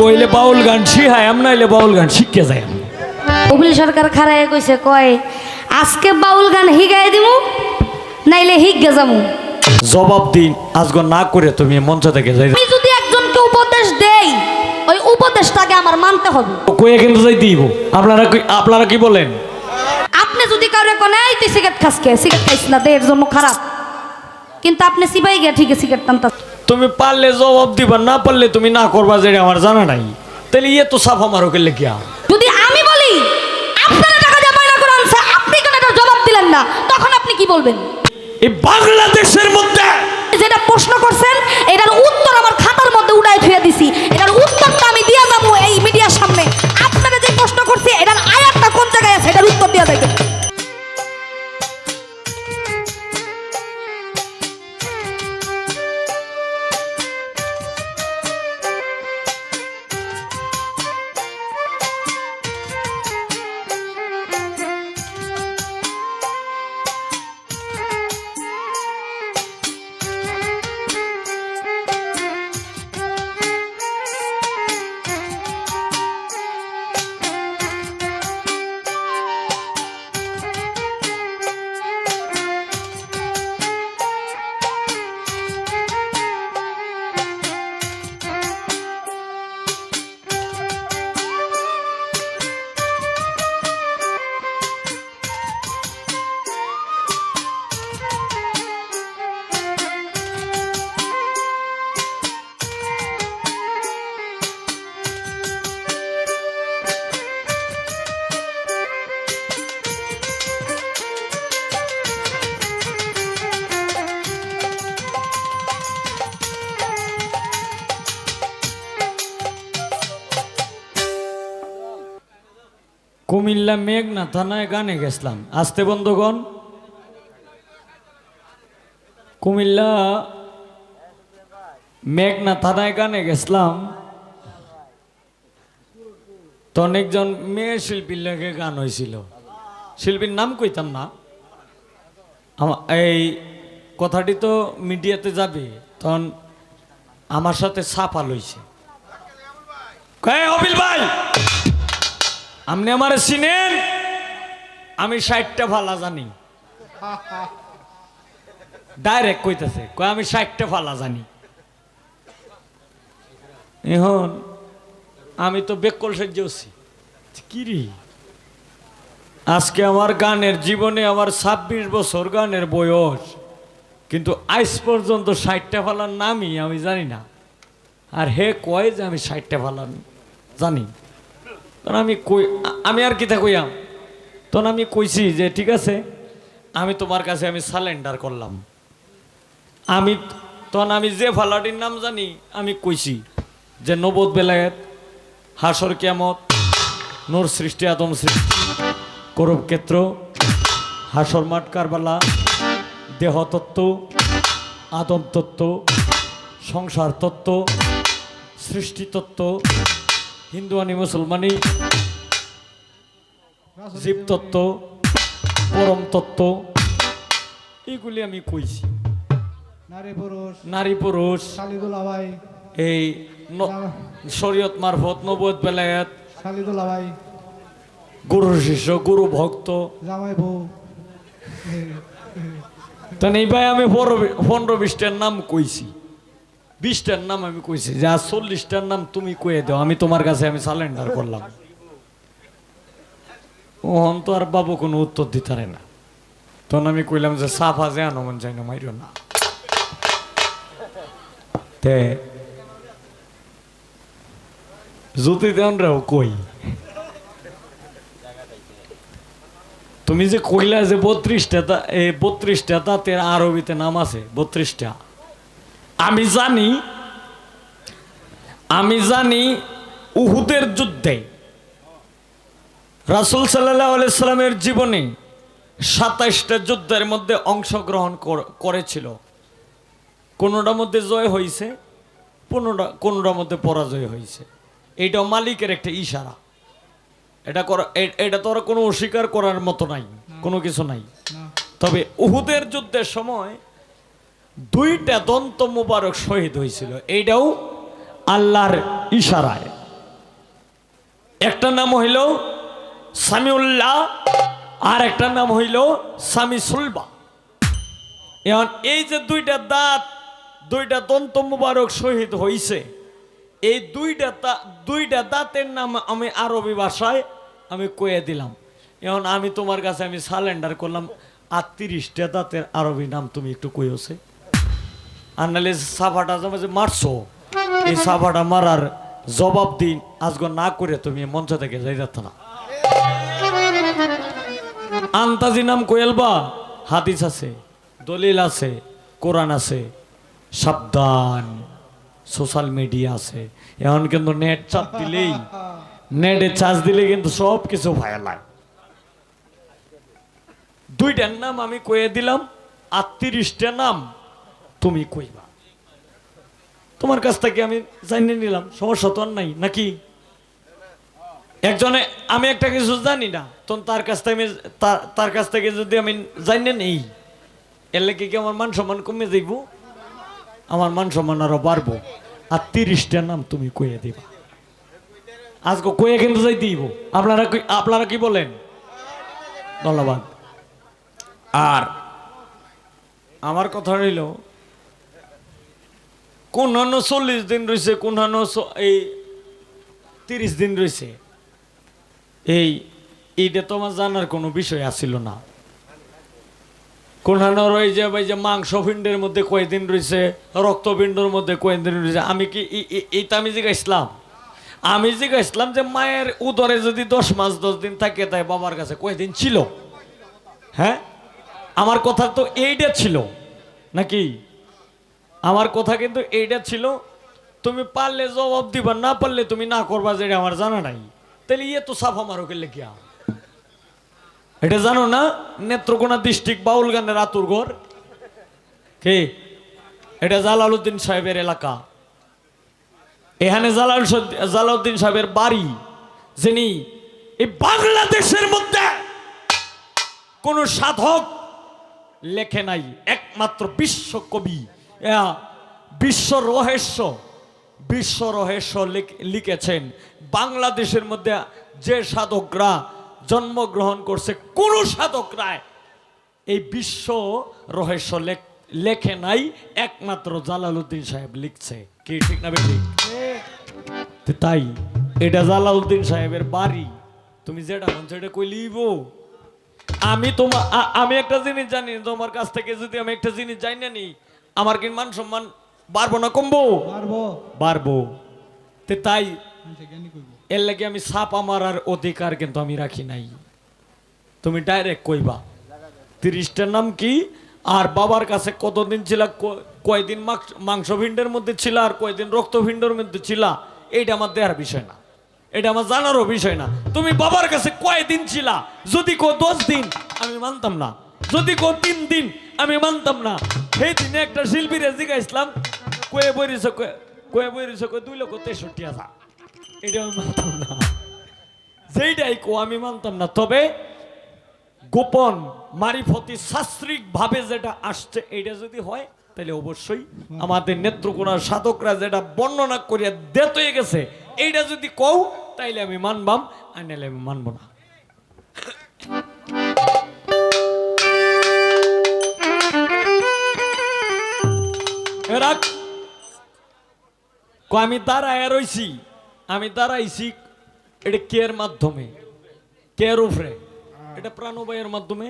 কইলে বাউল গান শিখায় আম নাইলে বাউল গান শিখতে যায় উকিল সরকার খারায় কইছে কয় আজকে বাউল গান হিগাই দিমু নাইলে হিগে যামু। জবাব দিন আজগো না করে তুমি মঞ্চ থেকে যাই। আমি যদি একজনকে উপদেশ দেই ওই উপদেশটাকে আমার মানতে হবে। কই কিন্তু যাই দিব আপনারা কি আপনারা কি বলেন? আপনি যদি কারও কোনে এই তুই সিগারেট খাস কে? সিগারেট খাইস না দেহের জন্য খারাপ। কিন্তু আপনি সিপাই গিয়ে ঠিক আছে সিগারেট টানতা তুমি পারলে জবাব দিবা না পারলে তুমি না করবা যেটা আমার জানা নাই। তাহলে ইয়ে তো সাফা মারো কেলে কিয়া যদি আমি বলি আপনারা টাকা করে আনছে আপনি কেন এটা জবাব দিলেন না? তখন আপনি কি বলবেন? এই বাংলাদেশের মধ্যে যেটা প্রশ্ন করছেন এটার উত্তর আমার খাতার মধ্যে উড়াই ফিরে দিছি। এটার উত্তরটা আমি দিয়ে যাব এই মিডিয়ার সামনে। আপনারা যে প্রশ্ন করছি এটার আয়াতটা কোন জায়গায় আছে এটার উত্তর দিয়ে দেবেন কুমিল্লা মেঘনা থানায় গানে গেছিলাম। আসতে বন্ধুগণ, কুমিল্লা মেঘনা থানায় গানে গেছিলাম। তো অনেকজন মেয়ে শিল্পীর লাগে গান হয়েছিল। শিল্পীর নাম কইতাম না। এই কথাটি তো মিডিয়াতে যাবে, তখন আমার সাথে ছাপা লইছে। কয়ে অবিল ভাই? আপনি আমার চিনেন? আমি ষাটটা ফালা জানি। ডাইরেক্ট কইতেছে, কয় আমি ষাটটা ফালা জানি। এখন আমি তো বেকল সেজেছি কি রে? আজকে আমার গানের জীবনে আমার ছাব্বিশ বছর গানের বয়স, কিন্তু আজ পর্যন্ত ষাটটা ফালার নামই আমি জানি না। আর হে কয় যে আমি ষাটটা ফালার জানি? তখন আমি কই আমি আর কিতা কইয়াম তখন আমি কইছি যে, ঠিক আছে, আমি তোমার কাছে আমি সালেন্ডার করলাম। আমি তখন আমি যে ফালাটির নাম জানি, আমি কইছি যে, নবদ বেলায়েত, হাসর কিয়ামত, নূর সৃষ্টি, আদম সৃষ্টি, করব ক্ষেত্র, হাসর মাঠ, কারবালা দেহতত্ত্ব আদম তত্ত্ব, সংসার তত্ত্ব, সৃষ্টি তত্ত্ব, হিন্দু আনি মুসলমানি জীবতত্ত্ব পরম তত্ত্ব এইগুলি আমি কইছি। নারী পুরুষ নারী পুরুষ এই শরীয়ত মারফত নবদ বেলায়াত গুরু শিষ্য গুরু ভক্ত। জামাই বউ তো এই ভাই আমি পনেরো- বিশটার নাম কইছি। বিশটার নাম আমি কইছি। যে চল্লিশটার নাম তুমি কয়ে দাও আমি তোমার কাছে আমি সালেন্ডার করলাম। ওহন তো আর বাবু কোনো উত্তর দিতারে না। তখন আমি কইলাম যে, সাফা যে আনমন যাই না, মাইর না। তে জ্যোতি দেওয়ানরাও কই? তুমি যে কইলা যে বত্রিশটা তা এই বত্রিশটা তাতে আরবিতে নাম আছে, বত্রিশটা। আমি জানি আমি জানি উহুদের যুদ্ধে রাসুল সাল্লাহ আলাইসাল্লামের জীবনে সাতাইশটা যুদ্ধের মধ্যে অংশগ্রহণ কর- করেছিল। কোনোটার মধ্যে জয় হয়েছে কোনোটা কোনোটার মধ্যে পরাজয় হয়েছে এইটাও মালিকের একটা ইশারা। এটা করা এটা তো আর কোনো অস্বীকার করার মতো নাই কোনো কিছু নাই। তবে উহুদের যুদ্ধের সময় দুইটা দন্ত মুবারক শহীদ হয়েছিল এইটাও আল্লাহর ইশারায়। একটা নাম হইল সামিউল্লাহ, আর একটা নাম হইল সামি সুলবা। এখন এই যে দুইটা দাঁত, দুইটা দন্ত মুবারক শহীদ হইছে, এই দুইটা দুইটা দাঁতের নাম আমি আরবি ভাষায় আমি কয়ে দিলাম। এখন আমি তোমার কাছে আমি সালেন্ডার করলাম, আর তিরিশটা দাঁতের আরবি নাম তুমি একটু কইওছে। আর নাহলে সাফাটা যে মারছো, এই সাফাটা মারার জবাব দিন আজকে না করে তুমি মঞ্চ থেকে যাই যাচ্ছ না। আন্তাজি নাম কোয়েলবা হাদিস আছে, দলিল আছে, কোরআন আছে, সাবধান, সোশ্যাল মিডিয়া আছে। এখন কিন্তু নেট চাপ দিলেই, নেটে চার্জ দিলে কিন্তু সব কিছু ভায়ালায় দুইটার নাম আমি কয়ে দিলাম, আর তিরিশটা নাম তুমি কইবা। তোমার কাছ থেকে আমি জানিয়ে নিলাম, সমস্যা তো আর নাই, নাকি? একজনে আমি একটা কিছু জানি না তখন তার কাছ থেকে আমি- তার- কাছ থেকে যদি আমি জানিয়ে নেই এর লেগে কি আমার মান সম্মান কমে যাইব? আমার মান সম্মান আরও বাড়বো। আর তিরিশটা নাম তুমি কয়ে দিবা। আজকে কয়ে কিন্তু যাই দিব আপনারা কি আপনারা কি বলেন? ধন্যবাদ। আর আমার কথা রইল কোন চল্লিশ দিন রয়েছে কোন এই তিরিশ দিন রয়েছে এই, এইটা তো আমার জানার কোনো বিষয় আসিল না। কোনখানে রয়ে যে ভাই যে মাংস পিণ্ডের মধ্যে কয়দিন রয়েছে, রক্তপিণ্ডের মধ্যে কয়দিন রয়েছে, আমি কি এই- এই- এইটা আমি জিজ্ঞাসলাম। আমি জিজ্ঞাসলাম যে মায়ের উদরে যদি দশ মাস দশ দিন থাকে, তাই বাবার কাছে কয়দিন ছিল? হ্যাঁ? আমার কথা তো এইটা ছিল। নাকি? আমার কথা কিন্তু এইটা ছিল, তুমি পারলে জবাব দিবা, না পারলে তুমি না করবা, যেটা আমার জানা নাই। তাহলে ইয়ে তো সাফা মারো কে লেখিয়া এটা জানো না? নেত্রকোনা ডিস্ট্রিক্ট বাউল গানের আতুর ঘর। কে? এটা জালালউদ্দিন সাহেবের এলাকা। এখানে জালাল জালাউদ্দিন সাহেবের বাড়ি, যিনি এই বাংলাদেশের মধ্যে কোন সাধক লেখে নাই, একমাত্র বিশ্ব কবি। বিশ্ব রহস্য। বিশ্ব রহস্য লিখেছেন, বাংলাদেশের মধ্যে যে সাধকরা জন্মগ্রহণ করছে, কোন সাধকরা এই বিশ্ব রহস্য লেখে নাই, একমাত্র জালালউদ্দিন সাহেব লিখছে। কি ঠিক না বেশি তাই, এটা জালালউদ্দিন সাহেবের বাড়ি। তুমি যেটা মন সেটা কই লিব? আমি তোমার আমি একটা জিনিস জানি, তোমার কাছ থেকে যদি আমি একটা জিনিস জানি নি আমার কি মান সম্মান বাড়বো না কমবো? বাড়বো তে তাই আচ্ছা। এর লাগে আমি সাপ আমার আর অধিকার কিন্তু আমি রাখি নাই। তুমি ডাইরেক্ট কইবা। তিরিশটার নাম কি? আর বাবার কাছে কতদিন ছিল? কয়দিন মাংস- মাংস ভিন্ডের মধ্যে ছিল আর কয়দিন রক্ত ভিন্ডের মধ্যে ছিল? এইটা আমার দেওয়ার বিষয় না। এটা আমার জানারও বিষয় না। তুমি বাবার কাছে কয়দিন ছিলা? যদি কো দশ দিন আমি মানতাম না। যদি কো তিন দিন আমি মানতাম না। সেই দিনে একটা শিল্পীর জিজ্ঞাসলাম কয়ে বইরিস কয়ে বইরিস দুই লক্ষ তেষট্টি হাজার এটা আমি মানতাম না যেইটাই কো আমি মানতাম না তবে গোপন মারিফতি শাস্ত্রিক ভাবে যেটা আসছে এটা যদি হয় তাহলে অবশ্যই আমাদের নেত্রকোনার সাধকরা যেটা বর্ণনা করিয়া দেত হয়ে গেছে এইটা যদি কও তাইলে আমি মানবাম আর নাহলে আমি মানব না রাখ কো আমি দাঁড়ায় রইছি, আমি দাঁড়াইছি এটা কের মাধ্যমে? কেয়ার উপরে? এটা প্রাণবায়ুর মাধ্যমে।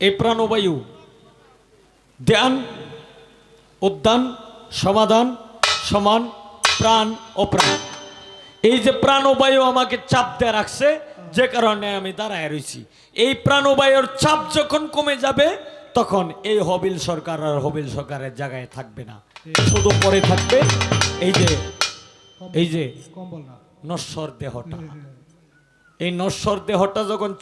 এই প্রাণবায়ু, ধ্যান, উদ্যান, সমাধান, সমান, প্রাণ ও প্রাণ। এই যে প্রাণবায়ু আমাকে চাপ দিয়ে রাখছে, যে কারণে আমি দাঁড়ায় রয়েছি এই প্রাণবায়ুর চাপ যখন কমে যাবে, তখন এই হবিল সরকার আর হবিল সরকারের জায়গায় থাকবে না। শুধু পরে থাকবে এই যে এই যে নশ্বর দেহটা। এই নশ্বর দেহটা যখন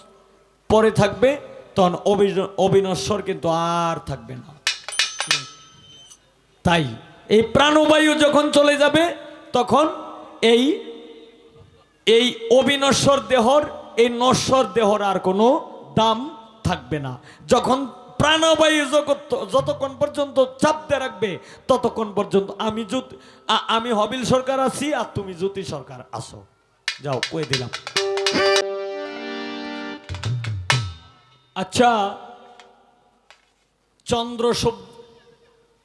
পরে থাকবে তখন অবি- অবিনশ্বর কিন্তু আর থাকবে না। তাই এই প্রাণবায়ু যখন চলে যাবে তখন এই এই অবিনশ্বর দেহর এই নশ্বর দেহর আর কোনো দাম থাকবে না। যখন প্রাণবায়ু জগৎ যতক্ষণ পর্যন্ত চাপতে রাখবে ততক্ষণ পর্যন্ত আমি আমি হবিল সরকার আছি আর তুমি জ্যোতি সরকার আসো যাও কয়ে দিলাম। আচ্ছা চন্দ্র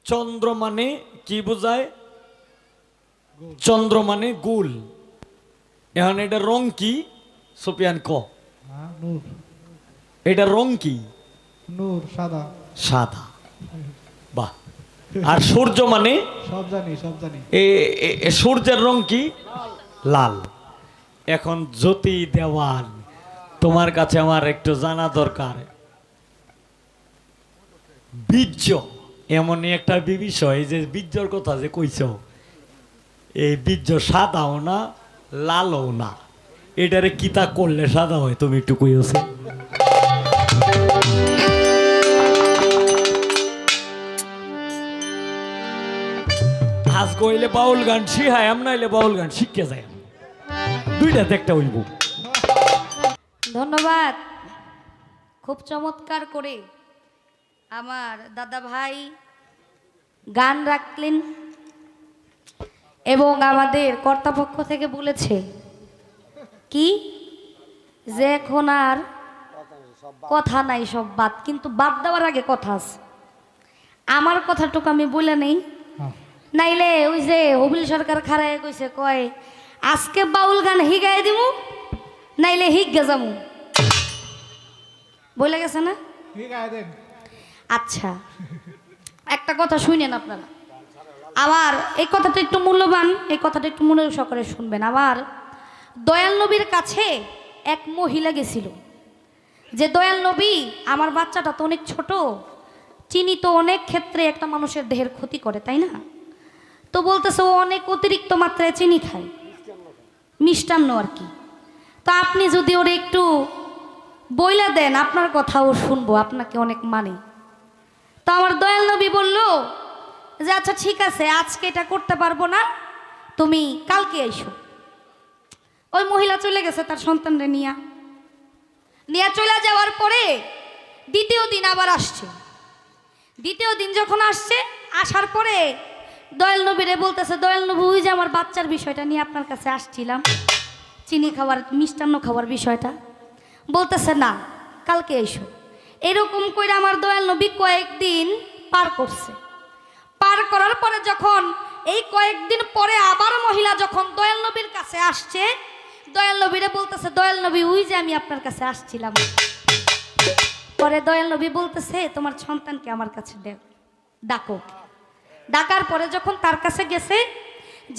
চন্দ্র মানে কি বোঝায়? চন্দ্র মানে গুল। এখন এটা রং কি? সোপিয়ান ক। হ্যাঁ এটা রং কি? নূর সাদা। সাদা। বাহ। আর সূর্য মানে? সব জানি সব জানি। এ- সূর্যের রং কি? লাল। এখন জ্যোতি দেওয়ান তোমার কাছে আমার একটু জানা দরকার। বীর্য এমনই একটা বিষয় যে বীর্যর কথা যে কইছ এই বীর্য সাদাও না লালও না। এটারে কিতা করলে সাদা হয় তুমি একটু কইছে আজ কইলে বাউল গান শিখায় আম নাইলে বাউল গান শিখে যায়। দুইটাতে একটা হইব। ধন্যবাদ। খুব চমৎকার করে আমার দাদা ভাই গান রাখলেন এবং আমাদের কর্তাপক্ষ থেকে বলেছে, কি? যে এখন আর কথা নাই সব বাদ, কিন্তু বাদ দেওয়ার আগে কথা আছে। আমার কথাটুকু আমি বলে নেই। নাইলে ওই যে হবিল সরকার খারায় কইছে কয় আজকে বাউল গান হি হিগাই দিমু নাইলে হিগ গে যামু। বলে গেছে না? আচ্ছা। একটা কথা শুনেন আপনারা। আবার এই কথাটা একটু মূল্যবান এই কথাটা একটু মনে সহকারে শুনবেন। আবার দয়াল নবীর কাছে এক মহিলা গেছিল। যে দয়াল নবী আমার বাচ্চাটা তো অনেক ছোট চিনি তো অনেক ক্ষেত্রে একটা মানুষের দেহের ক্ষতি করে তাই না? তো বলতেছে, ও অনেক অতিরিক্ত মাত্রায় চিনি খায়। মিষ্টান্ন আর কি। তো আপনি যদি ওরে একটু বইলা দেন, আপনার কথা ও শুনব, আপনাকে অনেক মানে। তো আমার দয়াল নবী বলল যে আচ্ছা ঠিক আছে, আজকে এটা করতে পারব না, তুমি কালকে এসো ওই মহিলা চলে গেছে তার সন্তানরে নিয়া। নিয়ে চলে যাওয়ার পরে দ্বিতীয় দিন আবার আসছে। দ্বিতীয় দিন যখন আসছে, আসার পরে দয়াল নবীরে বলতেছে, দয়াল নবী, ওই যে আমার বাচ্চার বিষয়টা নিয়ে আপনার কাছে আসছিলাম, চিনি খাওয়ার, মিষ্টান্ন খাওয়ার বিষয়টা। বলতেছে, না, কালকে এসো। এরকম করে আমার দয়াল নবী কয়েকদিন পার করছে। পার করার পরে যখন, এই কয়েকদিন পরে আবার মহিলা যখন দয়াল নবীর কাছে আসছে, দয়াল নবীরে বলতেছে, দয়াল নবী, ওই যে আমি আপনার কাছে আসছিলাম। পরে দয়াল নবী বলতেছে, তোমার সন্তানকে আমার কাছে ডাকো ডাকার পরে যখন তার কাছে গেছে,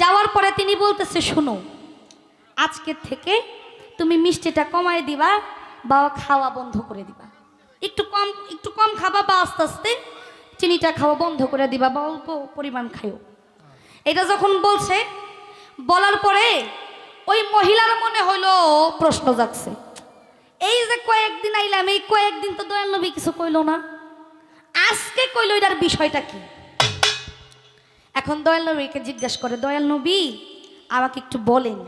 যাওয়ার পরে তিনি বলতেছে, শোনো আজকের থেকে তুমি মিষ্টিটা কমায় দিবা বা খাওয়া বন্ধ করে দিবা। একটু কম একটু কম খাবা বা আস্তে আস্তে চিনিটা খাওয়া বন্ধ করে দিবা বা অল্প পরিমাণ খাইও। এটা যখন বলছে, বলার পরে ওই মহিলার মনে হলো প্রশ্ন যাচ্ছে এই যে কয়েকদিন আইলাম, এই কয়েকদিন তো দয়াল নবী কিছু কইলো না। আজকে কইলো এটার বিষয়টা কি? এখন দয়াল নবীকে জিজ্ঞেস করে, দয়াল নবী, আমাকে একটু বলেন,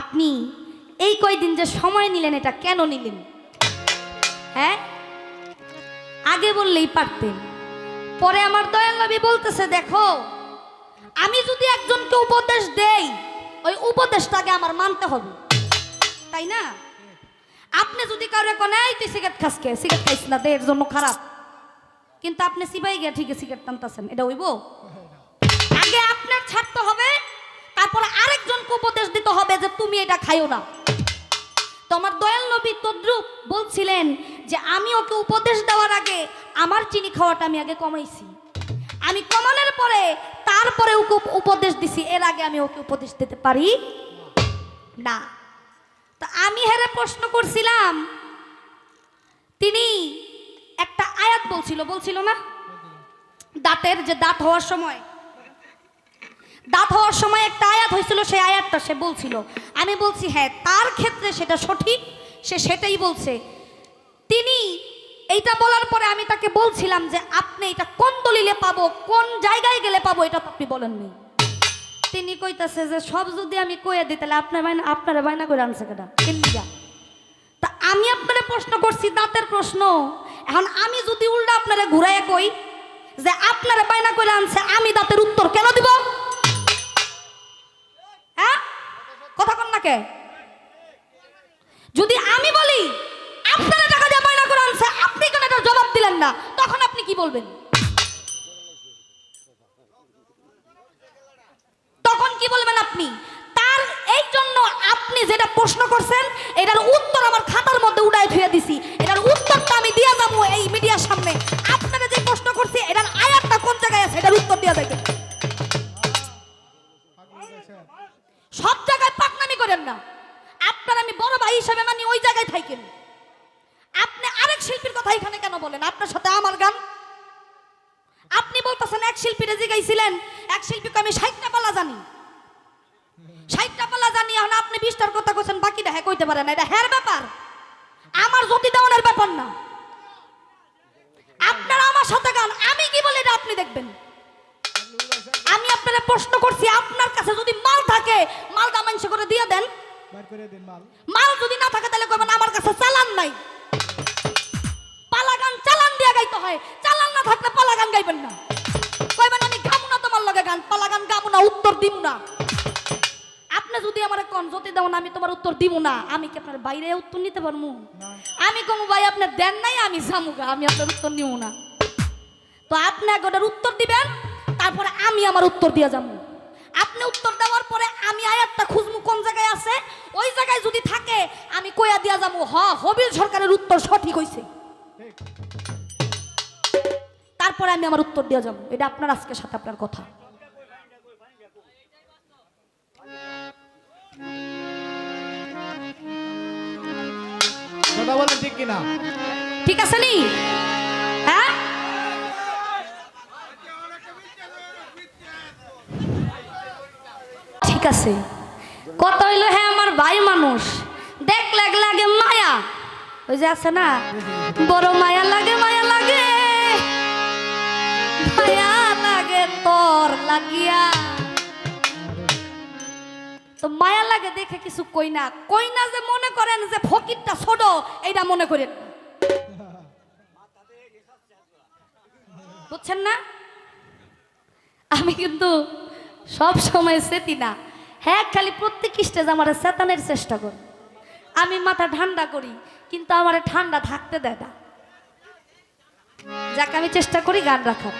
আপনি এই কয়দিন যে সময় নিলেন, এটা কেন নিলেন? হ্যাঁ? আগে বললেই পারতেন। পরে আমার দয়াল নবী বলতেছে, দেখো, আমি যদি একজনকে উপদেশ দেই, ওই উপদেশটাকে আমার মানতে হবে। তাই না? আপনি যদি কারও এখন, এই তুই সিগারেট খাসকে সিগারেট খাইস না দেহের জন্য খারাপ। কিন্তু আপনি সিপাই গিয়ে ঠিক সিগারেট টানতেছেন, এটা হইব? ছাড়তে হবে, তারপর আরেকজনকে উপদেশ দিতে হবে যে তুমি এটা খাইও না। তোমার দয়াল নবী তদ্রুপ বলছিলেন যে আমি ওকে উপদেশ দেওয়ার আগে আমার চিনি খাওয়াটা আমি আগে কমাইছি। আমি কমানোর পরে তারপরে ওকে উপদেশ দিছি, এর আগে আমি ওকে উপদেশ দিতে পারি না। তা আমি হেরে প্রশ্ন করছিলাম, তিনি একটা আয়াত বলছিল বলছিল না? দাঁতের যে দাঁত হওয়ার সময়। দাঁত হওয়ার সময় একটা আয়াত হয়েছিল, সেই আয়াতটা সে বলছিল। আমি বলছি হ্যাঁ তার ক্ষেত্রে সেটা সঠিক, সে সেটাই বলছে। তিনি এইটা বলার পরে আমি তাকে বলছিলাম যে, আপনি এটা কোন দলিলে পাবো, কোন জায়গায় গেলে পাবো, এটা আপনি বলেননি। তিনি কইতাছে যে, সব যদি আমি কয়ে দিই, তাহলে আপনার বাইনা আপনারা বাইনা করে আনছে কেটা কেনলিগা তা আমি আপনারে প্রশ্ন করছি, দাঁতের প্রশ্ন। এখন আমি যদি উল্টা আপনারা ঘুরাইয়া কই যে, আপনারা বাইনা করে আনছে, আমি দাঁতের উত্তর কেন দিব? হ্যাঁ কথা কন না কে যদি আমি বলি, আপনারা টাকা দিয়ে বায়না করে আনছে, আপনি কেন এটার জবাব দিলেন না? তখন আপনি কি বলবেন? তখন কি বলবেন আপনি? তার এই জন্য আপনি যেটা প্রশ্ন করছেন, এটার উত্তর আমার খাতার মধ্যে উড়াই থুয়ে দিছি। এটার উত্তরটা আমি দিয়ে যাব এই মিডিয়ার সামনে। আপনারা যে প্রশ্ন করছি, এটার আয়াতটা কোন জায়গায় আছে? এটার উত্তর দিয়ে দেবেন সব করেন না। আপনার আমি বড় ভাই হিসেবে মানি ওই জায়গায় থাকেন। আপনি আরেক শিল্পীর কথা এখানে কেন বলেন? আপনার সাথে আমার গান। আপনি বলতেছেন এক শিল্পীরে জিগাইছিলেন, এক শিল্পীকে আমি ষাটটা পালা জানি। ষাটটা পালা জানি, এখন আপনি বিশটার কথা কইছেন, বাকিটা হ্যাঁ কইতে পারেন এটা হ্যার ব্যাপার। আমার জ্যোতি দেওয়ানের ব্যাপার না। আপনারা আমার সাথে গান, আমি কি বলি এটা আপনি দেখবেন। আমি আপনারা প্রশ্ন করছি আপনার কাছে যদি মাল থাকে মালটা মানুষ করে দিয়ে দেন। মাল। যদি না থাকে তাহলে কইবেন আমার কাছে চালান নাই। পালাগান চালান দিয়ে গাইতে হয়। চালান না থাকলে পালাগান গাইবেন না। কইবেন আমি গামু না তোমার লগে গান পালাগান গামু না উত্তর দিব না। আপনি যদি আমার কোন যদি দেন আমি তোমার উত্তর দিব না। আমি কি আপনার বাইরে উত্তর নিতে পারব? আমি কমু ভাই আপনি দেন নাই আমি জামুগা আমি আপনার উত্তর নিব না। তো আপনি ওটার উত্তর দিবেন। তারপরে আমি আমার উত্তর দিয়ে যাব। আপনি উত্তর দেওয়ার পরে আমি আয়াতটা খুঁজবো কোন জায়গায় আছে? ওই জায়গায় যদি থাকে আমি কইয়া দিয়া যাব হ হবিল সরকারের উত্তর সঠিক হইছে। তারপরে আমি আমার উত্তর দিয়ে যাব। এটা আপনার আজকের সাথে আপনার কথা। কথা বলেন ঠিক কিনা? ঠিক আছে নি? হ্যাঁ? আছে কত হইল হ্যাঁ আমার ভাই মানুষ? দেখ লাগ লাগে মায়া। ওই যে আছে না, বড় মায়া লাগে মায়া লাগে মায়া লাগে তোর লাগিয়া। তো মায়া লাগে দেখে কিছু কই না। কই না যে মনে করেন যে ফকিরটা ছোট, এইটা মনে করেন। বুঝছেন না? আমি কিন্তু সব সময় সেতি না। হ্যাঁ খালি প্রত্যেক স্টেজ আমার চেতানের চেষ্টা করি। আমি মাথা ঠান্ডা করি, কিন্তু আমার ঠান্ডা থাকতে দেয় না। যাকে, আমি চেষ্টা করি গান রাখার।